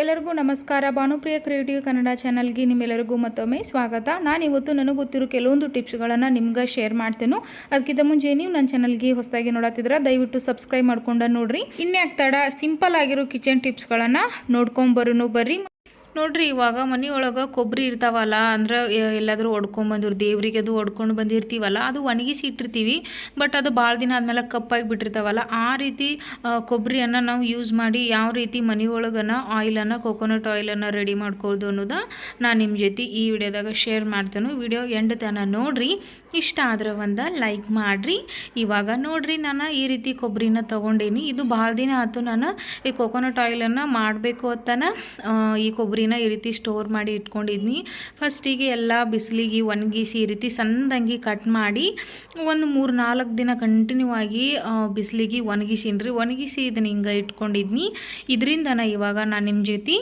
ಎಲ್ಲರಿಗೂ ನಮಸ್ಕಾರ. ಭಾನುಪ್ರಿಯ ಕ್ರಿಯೇಟಿವ್ ಕನ್ನಡ ಚಾನಲ್ಗೆ ನಿಮ್ಮೆಲ್ಲರಿಗೂ ಮತ್ತೊಮ್ಮೆ ಸ್ವಾಗತ. ನಾನು ಇವತ್ತು ನನಗೆ ಗೊತ್ತಿರೋ ಕೆಲವೊಂದು ಟಿಪ್ಸ್ಗಳನ್ನು ನಿಮ್ಗೆ ಶೇರ್ ಮಾಡ್ತೇನೆ. ಅದಕ್ಕಿಂತ ಮುಂಚೆ ನೀವು ನನ್ನ ಚಾನಲ್ಗೆ ಹೊಸದಾಗಿ ನೋಡತ್ತಿದ್ರೆ ದಯವಿಟ್ಟು ಸಬ್ಸ್ಕ್ರೈಬ್ ಮಾಡ್ಕೊಂಡು ನೋಡ್ರಿ. ಇನ್ಯಾಕ್ ತಡ ಸಿಂಪಲ್ ಆಗಿರೋ ಕಿಚನ್ ಟಿಪ್ಸ್ಗಳನ್ನು ನೋಡ್ಕೊಂಬರೋನು ಬರ್ರಿ. ನೋಡ್ರಿ, ಇವಾಗ ಮನೆಯೊಳಗೆ ಕೊಬ್ಬರಿ ಇರ್ತಾವಲ್ಲ, ಅಂದ್ರೆ ಎಲ್ಲಾದರೂ ಒಡ್ಕೊಂಬಂದಿರು ದೇವರಿಗೆ ಅದು ಒಡ್ಕೊಂಡು ಬಂದಿರ್ತೀವಲ್ಲ, ಅದು ಒಣಗಿಸಿ ಇಟ್ಟಿರ್ತೀವಿ, ಬಟ್ ಅದು ಭಾಳ ದಿನ ಆದಮೇಲೆ ಕಪ್ಪಾಗಿ ಬಿಟ್ಟಿರ್ತಾವಲ್ಲ, ಆ ರೀತಿ ಕೊಬ್ಬರಿಯನ್ನು ನಾವು ಯೂಸ್ ಮಾಡಿ ಯಾವ ರೀತಿ ಮನೆಯೊಳಗನ ಆಯಿಲನ್ನು ಕೊಕೊನಟ್ ಆಯಿಲನ್ನು ರೆಡಿ ಮಾಡ್ಕೊಳ್ಳೋದು ಅನ್ನೋದು ನಾನು ನಿಮ್ಮ ಜೊತೆ ಈ ವಿಡಿಯೋದಾಗ ಶೇರ್ ಮಾಡ್ತೇನೆ. ವಿಡಿಯೋ ಎಂಡ್ ತನ ನೋಡ್ರಿ, ಇಷ್ಟ ಆದ್ರೆ ಒಂದು ಲೈಕ್ ಮಾಡಿರಿ. ಇವಾಗ ನೋಡ್ರಿ, ನಾನು ಈ ರೀತಿ ಕೊಬ್ಬರಿನ ತೊಗೊಂಡೇನಿ, ಇದು ಭಾಳ ದಿನ ಆಯಿತು ನಾನು ಈ ಕೊಕೊನಟ್ ಆಯಿಲನ್ನು ಮಾಡಬೇಕು ಅಂತನ ಈ ಈ ಕೊಬ್ಬರಿನ ಈ ರೀತಿ ಸ್ಟೋರ್ ಮಾಡಿ ಇಟ್ಕೊಂಡಿದ್ನಿ. ಫಸ್ಟಿಗೆ ಎಲ್ಲ ಬಿಸಿಲಿಗೆ ಒಣಗಿಸಿ ಈ ರೀತಿ ಸಣ್ಣದಂಗಿ ಕಟ್ ಮಾಡಿ ಒಂದು ಮೂರು ನಾಲ್ಕು ದಿನ ಕಂಟಿನ್ಯೂ ಆಗಿ ಬಿಸಿಲಿಗೆ ಒಣಗಿಸಿನ್ರಿ. ಒಣಗಿಸಿ ಇದನ್ನ ಹಿಂಗೆ ಇಟ್ಕೊಂಡಿದ್ನಿ. ಇದರಿಂದ ನಾ ಇವಾಗ ನಾನು ನಿಮ್ಮ ಜೊತೆ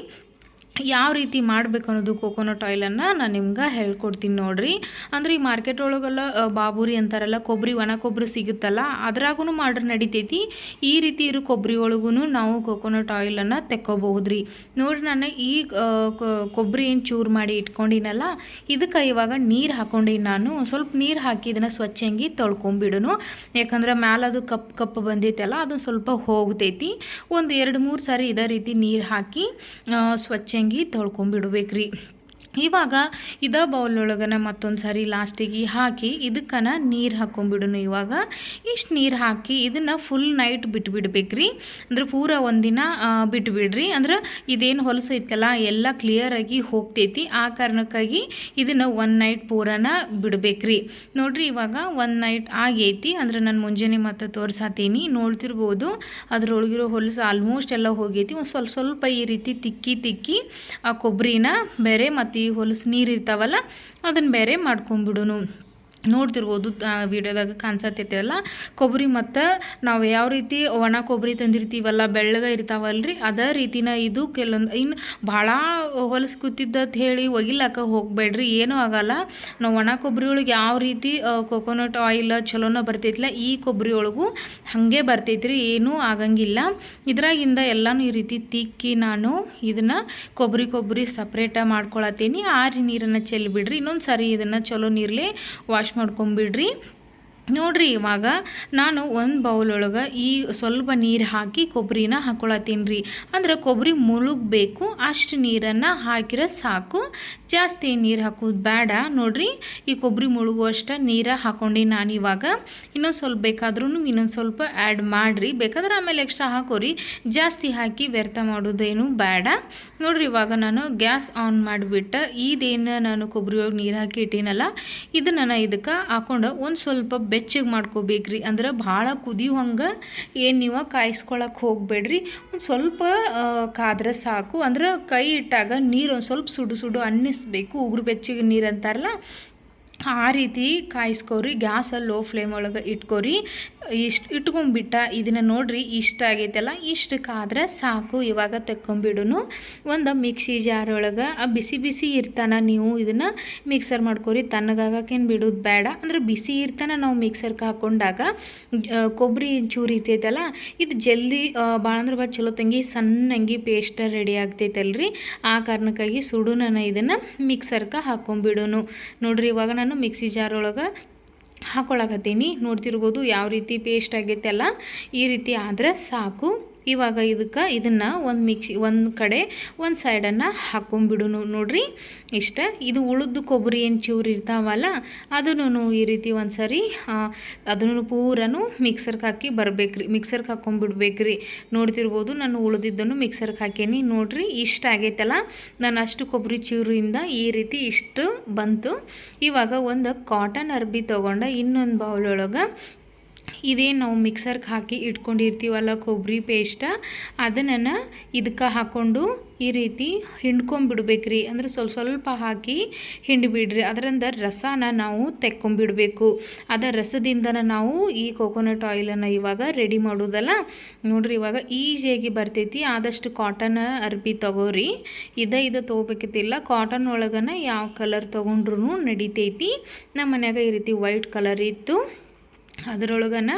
ಯಾವ ರೀತಿ ಮಾಡಬೇಕು ಅನ್ನೋದು ಕೋಕೋನಟ್ ಆಯಿಲನ್ನು ನಾನು ನಿಮ್ಗೆ ಹೇಳ್ಕೊಡ್ತೀನಿ ನೋಡಿರಿ. ಅಂದ್ರೆ ಈ ಮಾರ್ಕೆಟ್ ಒಳಗೆಲ್ಲ ಬಾಬುರಿ ಅಂತಾರಲ್ಲ ಕೊಬ್ಬರಿ ಒಣ ಕೊಬ್ಬರಿ ಸಿಗುತ್ತಲ್ಲ ಅದ್ರಾಗೂ ಮಾಡ್ರೆ ನಡಿತೈತಿ. ಈ ರೀತಿ ಇರೋ ಕೊಬ್ಬರಿ ಒಳಗೂ ನಾವು ಕೋಕೋನಟ್ ಆಯಿಲನ್ನು ತೆಕ್ಕೋಬಹುದು ರೀ ನೋಡ್ರಿ ನಾನು ಈ ಕೊಬ್ಬರಿ ಏನು ಚೂರು ಮಾಡಿ ಇಟ್ಕೊಂಡಿನಲ್ಲ ಇದಕ್ಕೆ ಇವಾಗ ನೀರು ಹಾಕೊಂಡೀನಿ ನಾನು. ಸ್ವಲ್ಪ ನೀರು ಹಾಕಿ ಇದನ್ನು ಸ್ವಚ್ಛಂಗಿ ತೊಳ್ಕೊಂಬಿಡೋನು. ಯಾಕಂದ್ರೆ ಮ್ಯಾಲೆ ಅದು ಕಪ್ ಕಪ್ ಬಂದೈತಲ್ಲ ಅದೊಂದು ಸ್ವಲ್ಪ ಹೋಗ್ತೈತಿ. ಒಂದು ಎರಡು ಮೂರು ಸಾರಿ ಇದೇ ರೀತಿ ನೀರು ಹಾಕಿ ಆ, ಸ್ವಚ್ಛಂಗಿ ತೊಳ್ಕೊಂಬಿಡ್ಬೇಕ್ರಿ. ಇವಾಗ ಇದ ಬೌಲ್ ಒಳಗನ ಮತ್ತೊಂದು ಸಾರಿ ಲಾಸ್ಟಿಗೆ ಹಾಕಿ ಇದಕ್ಕನ ನೀರು ಹಾಕೊಂಡ್ಬಿಡೋಣ ಇವಾಗ. ಇಷ್ಟು ನೀರು ಹಾಕಿ ಇದನ್ನು ಫುಲ್ ನೈಟ್ ಬಿಟ್ಬಿಡ್ಬೇಕ್ರಿ. ಅಂದ್ರೆ ಪೂರ ಒಂದಿನ ಬಿಟ್ಬಿಡ್ರಿ. ಅಂದ್ರೆ ಇದೇನು ಹೊಲಸು ಐತಲ್ಲ, ಎಲ್ಲ ಕ್ಲಿಯರಾಗಿ ಹೋಗ್ತೈತಿ. ಆ ಕಾರಣಕ್ಕಾಗಿ ಇದನ್ನು ಒನ್ ನೈಟ್ ಪೂರನ ಬಿಡ್ಬೇಕ್ರಿ. ನೋಡ್ರಿ ಇವಾಗ ಒನ್ ನೈಟ್ ಆಗೈತಿ. ಅಂದ್ರೆ ನಾನು ಮುಂಜಾನೆ ಮತ್ತೆ ತೋರ್ಸಾತೀನಿ. ನೋಡ್ತಿರ್ಬೋದು, ಅದರೊಳಗಿರೋ ಹೊಲಸು ಆಲ್ಮೋಸ್ಟ್ ಎಲ್ಲ ಹೋಗೈತಿ. ಒಂದು ಸ್ವಲ್ಪ ಸ್ವಲ್ಪ ಈ ರೀತಿ ತಿಕ್ಕಿ ತಿಕ್ಕಿ ಆ ಕೊಬ್ಬರಿನ ಬೇರೆ ಮತ್ತು ಹೊಲಸು ನೀರು ಇರ್ತಾವಲ್ಲ ಅದನ್ನು ಬೇರೆ ಮಾಡ್ಕೊಂಬಿಡೋನು. ನೋಡ್ತಿರ್ಬೋದು ವಿಡಿಯೋದಾಗ ಕಾಣಿಸತ್ತೈತಲ್ಲ ಕೊಬ್ಬರಿ ಮತ್ತು ನಾವು ಯಾವ ರೀತಿ ಒಣ ಕೊಬ್ಬರಿ ತಂದಿರ್ತೀವಲ್ಲ, ಬೆಳ್ಳಗೆ ಇರ್ತಾವಲ್ರಿ, ಅದೇ ರೀತಿನ ಇದು ಕೆಲವೊಂದು ಇನ್ನು ಭಾಳ ಹೊಲಸು ಕೂತಿದ್ದತ್ ಹೇಳಿ ಒಗಿಲಾಕ ಹೋಗಬೇಡ್ರಿ, ಏನೂ ಆಗಲ್ಲ. ನಾವು ಒಣ ಕೊಬ್ಬರಿ ಒಳಗೆ ಯಾವ ರೀತಿ ಕೊಕೊನಟ್ ಆಯಿಲ್ ಚಲೋನ ಬರ್ತೈತಿಲ್ಲ ಈ ಕೊಬ್ಬರಿ ಒಳಗೂ ಹಾಗೆ ಬರ್ತೈತ್ರಿ, ಏನೂ ಆಗಂಗಿಲ್ಲ. ಇದ್ರಾಗಿಂದ ಎಲ್ಲನೂ ಈ ರೀತಿ ತಿಕ್ಕಿ ನಾನು ಇದನ್ನು ಕೊಬ್ಬರಿ ಕೊಬ್ಬರಿ ಸಪ್ರೇಟಾಗಿ ಮಾಡ್ಕೊಳತ್ತೀನಿ. ಆರಿ ನೀರನ್ನು ಚೆಲ್ಲಿಬಿಡ್ರಿ ಇನ್ನೊಂದು ಸಾರಿ ಇದನ್ನು ಚಲೋ ನೀರಲಿ ವಾಶ್ ಮಾಡ್ಕೊಂಬಿಡ್ರಿ. ನೋಡ್ರಿ ಇವಾಗ ನಾನು ಒಂದು ಬೌಲ್ ಒಳಗೆ ಈ ಸ್ವಲ್ಪ ನೀರು ಹಾಕಿ ಕೊಬ್ಬರಿನ ಹಾಕೊಳತ್ತೀನಿ ರೀ. ಅಂದ್ರೆ ಕೊಬ್ಬರಿ ಮುಳುಗಬೇಕು, ಅಷ್ಟು ನೀರನ್ನು ಹಾಕಿರೋ ಸಾಕು. ಜಾಸ್ತಿ ನೀರು ಹಾಕೋದು ಬೇಡ ನೋಡ್ರಿ, ಈ ಕೊಬ್ಬರಿ ಮುಳುಗುವಷ್ಟು ನೀರು ಹಾಕೊಂಡು ನಾನು ಇವಾಗ. ಇನ್ನೊಂದು ಸ್ವಲ್ಪ ಬೇಕಾದ್ರೂ ಇನ್ನೊಂದು ಸ್ವಲ್ಪ ಆ್ಯಡ್ ಮಾಡಿರಿ. ಬೇಕಾದ್ರೆ ಆಮೇಲೆ ಎಕ್ಸ್ಟ್ರಾ ಹಾಕೋರಿ. ಜಾಸ್ತಿ ಹಾಕಿ ವ್ಯರ್ಥ ಮಾಡೋದೇನು ಬೇಡ ನೋಡ್ರಿ, ಇವಾಗ ನಾನು ಗ್ಯಾಸ್ ಆನ್ ಮಾಡಿಬಿಟ್ಟು ಇದೇನು ನಾನು ಕೊಬ್ಬರಿ ಒಳಗೆ ನೀರು ಹಾಕಿ ಇಟ್ಟೀನಲ್ಲ, ಇದನ್ನು ನಾನು ಇದಕ್ಕೆ ಹಾಕೊಂಡು ಒಂದು ಸ್ವಲ್ಪ ಬೆಚ್ಚಗೆ ಮಾಡ್ಕೋಬೇಕ್ರಿ. ಅಂದ್ರೆ ಭಾಳ ಕುದಿಯೋ ಹಂಗೆ ಏನು ನೀವು ಕಾಯಿಸ್ಕೊಳಕ್ಕೆ ಹೋಗಬೇಡ್ರಿ. ಒಂದು ಸ್ವಲ್ಪ ಕಾದ್ರೆ ಸಾಕು. ಅಂದ್ರೆ ಕೈ ಇಟ್ಟಾಗ ನೀರು ಒಂದು ಸ್ವಲ್ಪ ಸುಡು ಸುಡು ಅನ್ನಿಸ್ಬೇಕು ಉಗುರು ಬೆಚ್ಚಗೆ ನೀರು ಅಂತಾರಲ್ಲ ಆ ರೀತಿ ಕಾಯಿಸ್ಕೋರಿ, ಗ್ಯಾಸಲ್ಲಿ ಲೋ ಫ್ಲೇಮ್ ಒಳಗೆ ಇಟ್ಕೋರಿ. ಇಷ್ಟು ಇಟ್ಕೊಂಬಿಟ್ಟ ಇದನ್ನು ನೋಡಿರಿ, ಇಷ್ಟ ಆಗೈತಲ್ಲ ಇಷ್ಟು ಕಾದ್ರೆ ಸಾಕು, ಇವಾಗ ತಕ್ಕೊಂಬಿಡುನು. ಒಂದು ಮಿಕ್ಸಿ ಜಾರ್ ಒಳಗೆ, ಆ ಬಿಸಿ ಬಿಸಿ ಇರ್ತಾನೆ ನೀವು ಇದನ್ನು ಮಿಕ್ಸರ್ ಮಾಡ್ಕೊರಿ. ತಣ್ಣಗಾಗಕ್ಕೇನು ಬಿಡೋದು ಬೇಡ ಅಂದ್ರೆ ಬಿಸಿ ಇರ್ತಾನೆ ನಾವು ಮಿಕ್ಸರ್ಗೆ ಹಾಕೊಂಡಾಗ ಕೊಬ್ಬರಿ ಚೂರು ಇರ್ತೈತಲ್ಲ, ಇದು ಜಲ್ದಿ ಭಾಳ ಅಂದ್ರೆ ಭಾಳ ಚಲೋ ತಂಗಿ, ಸಣ್ಣಂಗಿ ಪೇಸ್ಟ ರೆಡಿ ಆಗ್ತೈತಲ್ರಿ. ಆ ಕಾರಣಕ್ಕಾಗಿ ಸುಡು ನಾನು ಇದನ್ನು ಮಿಕ್ಸರ್ಗೆ ಹಾಕೊಂಬಿಡೋನು. ನೋಡಿರಿ ಇವಾಗ ಮಿಕ್ಸಿ ಜಾರ್ ಒಳಗೆ ಹಾಕೊಳಕತ್ತೀನಿ. ನೋಡ್ತಿರ್ಬೋದು ಯಾವ ರೀತಿ ಪೇಸ್ಟ್ ಆಗೈತಲ್ಲ ಈ ರೀತಿ ಆದರೆ ಸಾಕು. ಇವಾಗ ಇದಕ್ಕೆ ಇದನ್ನು ಒಂದು ಮಿಕ್ಸಿ, ಒಂದು ಕಡೆ ಒಂದು ಸೈಡನ್ನು ಹಾಕೊಂಬಿಡು ನೋಡ್ರಿ. ಇಷ್ಟ. ಇದು ಉಳಿದು ಕೊಬ್ಬರಿ ಏನು ಚೂರು ಇರ್ತಾವಲ್ಲ ಅದನ್ನು ಈ ರೀತಿ ಒಂದು ಸರಿ ಅದನ್ನು ಪೂರನು ಮಿಕ್ಸರ್ಗೆ ಹಾಕಿ ಬರ್ಬೇಕ್ರಿ. ಮಿಕ್ಸರ್ಗೆ ಹಾಕೊಂಡ್ಬಿಡ್ಬೇಕ್ರಿ. ನೋಡ್ತಿರ್ಬೋದು ನಾನು ಉಳಿದಿದ್ದನ್ನು ಮಿಕ್ಸರ್ಗೆ ಹಾಕೇನಿ. ನೋಡ್ರಿ, ಇಷ್ಟ ಆಗೈತಲ್ಲ? ನಾನು ಅಷ್ಟು ಕೊಬ್ಬರಿ ಚೂರಿಂದ ಈ ರೀತಿ ಇಷ್ಟು ಬಂತು. ಇವಾಗ ಒಂದು ಕಾಟನ್ ಅರ್ಬಿ ತೊಗೊಂಡು ಇನ್ನೊಂದು ಬೌಲ್ ಇದೇನು ನಾವು ಮಿಕ್ಸರ್ಗೆ ಹಾಕಿ ಇಟ್ಕೊಂಡಿರ್ತೀವಲ್ಲ ಕೊಬ್ಬರಿ ಪೇಸ್ಟ ಅದನ್ನು ಇದಕ್ಕೆ ಹಾಕ್ಕೊಂಡು ಈ ರೀತಿ ಹಿಂಡ್ಕೊಂಬಿಡ್ಬೇಕ್ರಿ. ಅಂದ್ರೆ ಸ್ವಲ್ಪ ಸ್ವಲ್ಪ ಹಾಕಿ ಹಿಂಡಿಬಿಡ್ರಿ. ಅದರಿಂದ ರಸನ ನಾವು ತೆಕ್ಕೊಂಬಿಡಬೇಕು. ಅದರ ರಸದಿಂದನ ನಾವು ಈ ಕೋಕೋನಟ್ ಆಯಿಲನ್ನು ಇವಾಗ ರೆಡಿ ಮಾಡೋದಲ್ಲ, ನೋಡ್ರಿ ಇವಾಗ ಈಸಿಯಾಗಿ ಬರ್ತೈತಿ. ಆದಷ್ಟು ಕಾಟನ್ ಅರ್ಬಿ ತಗೋರಿ. ಇದ ಇದು ತೊಗೋಬೇಕಿತ್ತಿಲ್ಲ. ಕಾಟನ್ ಒಳಗನ ಯಾವ ಕಲರ್ ತೊಗೊಂಡ್ರು ನಡಿತೈತಿ. ನಮ್ಮ ಮನ್ಯಾಗ ಈ ರೀತಿ ವೈಟ್ ಕಲರ್ ಇತ್ತು. ಅದರೊಳಗನ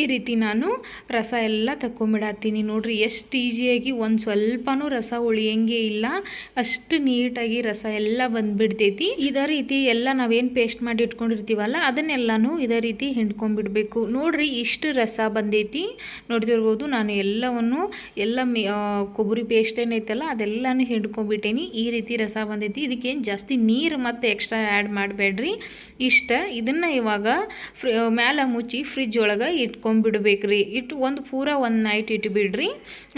ಈ ರೀತಿ ನಾನು ರಸ ಎಲ್ಲ ತಕ್ಕೊಂಬಿಡತ್ತೀನಿ ನೋಡ್ರಿ, ಎಷ್ಟು ಈಜಿಯಾಗಿ ಒಂದು ಸ್ವಲ್ಪನೂ ರಸ ಉಳಿಯಂಗೆ ಇಲ್ಲ. ಅಷ್ಟು ನೀಟಾಗಿ ರಸ ಎಲ್ಲ ಬಂದುಬಿಡ್ತೈತಿ. ಇದೇ ರೀತಿ ಎಲ್ಲ ನಾವೇನು ಪೇಸ್ಟ್ ಮಾಡಿ ಇಟ್ಕೊಂಡಿರ್ತೀವಲ್ಲ, ಅದನ್ನೆಲ್ಲನೂ ಇದೇ ರೀತಿ ಹಿಂಡ್ಕೊಂಡ್ಬಿಡ್ಬೇಕು ನೋಡ್ರಿ, ಇಷ್ಟು ರಸ ಬಂದೈತಿ. ನೋಡ್ತಿರ್ಬೋದು, ನಾನು ಎಲ್ಲವನ್ನು, ಎಲ್ಲ ಕೊಬ್ಬರಿ ಪೇಸ್ಟ್ ಏನೈತಲ್ಲ, ಅದೆಲ್ಲನೂ ಹಿಂಡ್ಕೊಂಡ್ಬಿಟ್ಟೇನಿ ಈ ರೀತಿ ರಸ ಬಂದೈತಿ. ಇದಕ್ಕೇನು ಜಾಸ್ತಿ ನೀರು ಮತ್ತು ಎಕ್ಸ್ಟ್ರಾ ಆ್ಯಡ್ ಮಾಡಬೇಡ್ರಿ. ಇಷ್ಟ. ಇದನ್ನು ಇವಾಗ ಫ್ರಿ ಮ್ಯಾಲೆ ಮುಚ್ಚಿ ಫ್ರಿಜ್ ಒಳಗೆ ಇಟ್ಕೊಂಡ್ಬಿಡ್ಬೇಕ್ರಿ ಇಟ್ಟು ಒಂದು ಪೂರ ಒಂದು ನೈಟ್ ಇಟ್ಬಿಡ್ರಿ.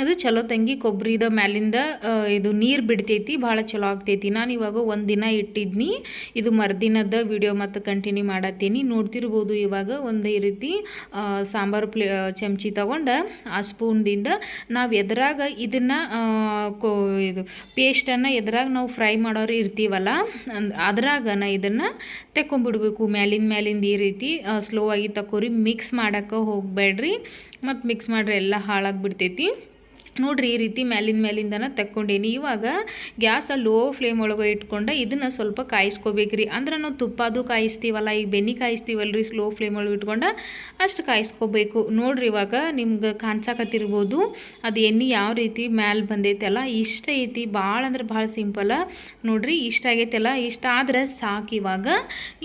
ಅದು ಚಲೋ ತಂಗಿ ಕೊಬ್ಬರಿದ ಮ್ಯಾಲಿಂದ ಇದು ನೀರು ಬಿಡ್ತೈತಿ, ಭಾಳ ಚಲೋ ಆಗ್ತೈತಿ. ನಾನು ಇವಾಗ ಒಂದು ದಿನ ಇಟ್ಟಿದ್ನಿ. ಇದು ಮರುದಿನದ ವಿಡಿಯೋ ಮತ್ತು ಕಂಟಿನ್ಯೂ ಮಾಡತ್ತೀನಿ. ನೋಡ್ತಿರ್ಬೋದು ಇವಾಗ ಒಂದೇ ರೀತಿ ಸಾಂಬಾರು ಪ್ಲೇ ಚಮಚಿ ತಗೊಂಡು, ಆ ಸ್ಪೂನ್ದಿಂದ ನಾವು ಎದ್ರಾಗ ಇದನ್ನು ಕೋ, ಇದು ಪೇಸ್ಟನ್ನು ಎದ್ರಾಗ ನಾವು ಫ್ರೈ ಮಾಡೋರು ಇರ್ತೀವಲ್ಲ ಅದ್ರಾಗ ಇದನ್ನು ತೆಕ್ಕೊಂಬಿಡ್ಬೇಕು. ಮ್ಯಾಲಿಂದ ಮ್ಯಾಲಿಂದ ಈ ರೀತಿ ಸ್ಲೋ ಆಗಿ ತಕೋರಿ ಮಿಕ್ಸ್ ಮಾಡೋಕ್ಕೆ ಹೋಗಬೇಡ್ರಿ. ಮತ್ತು ಮಿಕ್ಸ್ ಮಾಡ್ರೆ ಎಲ್ಲ ಹಾಳಾಗ್ಬಿಡ್ತೈತಿ. ನೋಡ್ರಿ ಈ ರೀತಿ ಮ್ಯಾಲಿಂದ ಮ್ಯಾಲಿಂದನ ತಕ್ಕೊಂಡೇನಿ ಇವಾಗ ಗ್ಯಾಸ ಲೋ ಫ್ಲೇಮ್ ಒಳಗೆ ಇಟ್ಕೊಂಡು ಇದನ್ನು ಸ್ವಲ್ಪ ಕಾಯಿಸ್ಕೋಬೇಕ್ರಿ. ಅಂದ್ರೆ ನಾವು ತುಪ್ಪ ಅದು ಕಾಯಿಸ್ತೀವಲ್ಲ ಈಗ ಬೆನ್ನಿ ಕಾಯಿಸ್ತೀವಲ್ರಿ ಸ್ಲೋ ಫ್ಲೇಮ್ ಒಳಗೆ ಇಟ್ಕೊಂಡು ಅಷ್ಟು ಕಾಯಿಸ್ಕೋಬೇಕು. ನೋಡ್ರಿ ಇವಾಗ ನಿಮ್ಗೆ ಕಾಣಿಸಾಕತ್ತಿರ್ಬೋದು ಅದು ಎಣ್ಣೆ ಯಾವ ರೀತಿ ಮ್ಯಾಲೆ ಬಂದೈತಲ್ಲ, ಇಷ್ಟ ಐತಿ. ಭಾಳ ಅಂದ್ರೆ ಭಾಳ ಸಿಂಪಲ್. ನೋಡ್ರಿ ಇಷ್ಟ ಆಗೈತಲ್ಲ, ಇಷ್ಟ ಆದ್ರೆ ಸಾಕು ಇವಾಗ.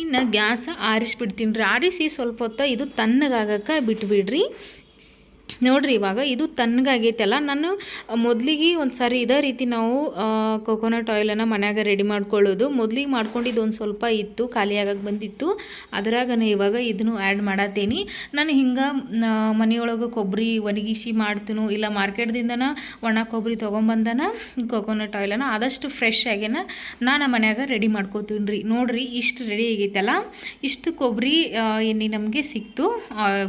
ಇನ್ನು ಗ್ಯಾಸ್ ಆರಿಸ್ಬಿಡ್ತೀನಿ ರೀ. ಆರಿಸಿ ಸ್ವಲ್ಪ ಹೊತ್ತು ಇದು ತಣ್ಣಗಾಗಕ್ಕೆ ಬಿಟ್ಬಿಡ್ರಿ. ನೋಡ್ರಿ, ಇವಾಗ ಇದು ತಣ್ಣಗಾಗೈತಲ್ಲ ನಾನು ಮೊದಲಿಗೆ ಒಂದು ಸಾರಿ ಇದೇ ರೀತಿ ನಾವು ಕೊಕೊನಟ್ ಆಯಿಲನ್ನು ಮನ್ಯಾಗ ರೆಡಿ ಮಾಡ್ಕೊಳ್ಳೋದು. ಮೊದಲಿಗೆ ಮಾಡ್ಕೊಂಡಿದ್ದು ಒಂದು ಸ್ವಲ್ಪ ಇತ್ತು ಖಾಲಿಯಾಗಕ್ಕೆ ಬಂದಿತ್ತು. ಅದರಾಗನೇ ಇವಾಗ ಇದನ್ನು ಆ್ಯಡ್ ಮಾಡತ್ತೇನಿ ನಾನು ಹಿಂಗೆ ಮನೆಯೊಳಗೆ ಕೊಬ್ಬರಿ ಒಣಗಿಸಿ ಮಾಡ್ತೀನೋ, ಇಲ್ಲ ಮಾರ್ಕೆಟ್ದಿಂದನ ಒಣ ಕೊಬ್ಬರಿ ತೊಗೊಂಬಂದನ ಕೊಕೊನಟ್ ಆಯಿಲನ್ನು ಆದಷ್ಟು ಫ್ರೆಶ್ ಆಗ್ಯಾನ ನಾನು ಮನ್ಯಾಗ ರೆಡಿ ಮಾಡ್ಕೋತೀನಿ ರೀ ನೋಡಿರಿ, ಇಷ್ಟು ರೆಡಿ ಆಗೈತಲ್ಲ ಇಷ್ಟು ಕೊಬ್ಬರಿ ಎಣ್ಣೆ ನಮಗೆ ಸಿಕ್ತು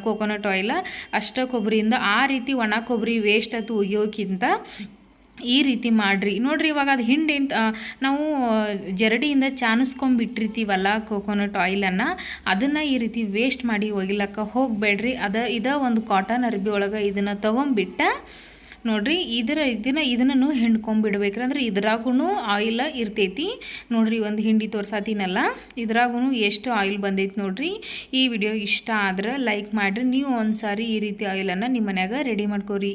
ಕೊಕೊನಟ್ ಆಯಿಲ್ ಅಷ್ಟು ಕೊಬ್ಬರಿಯಿಂದ ಆ ರೀತಿ ಒಣ ಕೊಬ್ಬರಿ ವೇಸ್ಟ್ ಅದು ಒಗೆಯೋಕ್ಕಿಂತ ಈ ರೀತಿ ಮಾಡಿರಿ. ನೋಡಿರಿ ಇವಾಗ ಅದು ಹಿಂಡಿ ನಾವು ಜರಡಿಯಿಂದ ಚಾನಿಸ್ಕೊಂಬಿಟ್ಟಿರ್ತೀವಲ್ಲ ಕೋಕೋನಟ್ ಆಯಿಲನ್ನು ಅದನ್ನು ಈ ರೀತಿ ವೇಸ್ಟ್ ಮಾಡಿ ಒಗಿಲಕ್ಕ ಹೋಗಬೇಡ್ರಿ. ಅದ, ಇದ ಒಂದು ಕಾಟನ್ ಅರ್ಬಿ ಒಳಗೆ ಇದನ್ನು ತೊಗೊಂಬಿಟ್ಟ ನೋಡ್ರಿ ಇದರ ಇದನ್ನ ಇದನ್ನು ಹಿಂಡ್ಕೊಂಬಿಡ್ಬೇಕ್ರಿ. ಅಂದ್ರೆ ಇದ್ರಾಗೂ ಆಯಿಲ್ ಇರ್ತೈತಿ. ನೋಡ್ರಿ ಒಂದು ಹಿಂಡಿ ತೋರ್ಸಾತೀನಲ್ಲ. ಇದ್ರಾಗೂ ಎಷ್ಟು ಆಯಿಲ್ ಬಂದೈತಿ ನೋಡ್ರಿ. ಈ ವಿಡಿಯೋ ಇಷ್ಟ ಆದ್ರೆ ಲೈಕ್ ಮಾಡಿರಿ. ನೀವು ಒಂದ್ಸಾರಿ ಈ ರೀತಿ ಆಯಿಲನ್ನು ನಿಮ್ಮ ಮನ್ಯಾಗ ರೆಡಿ ಮಾಡ್ಕೊರಿ.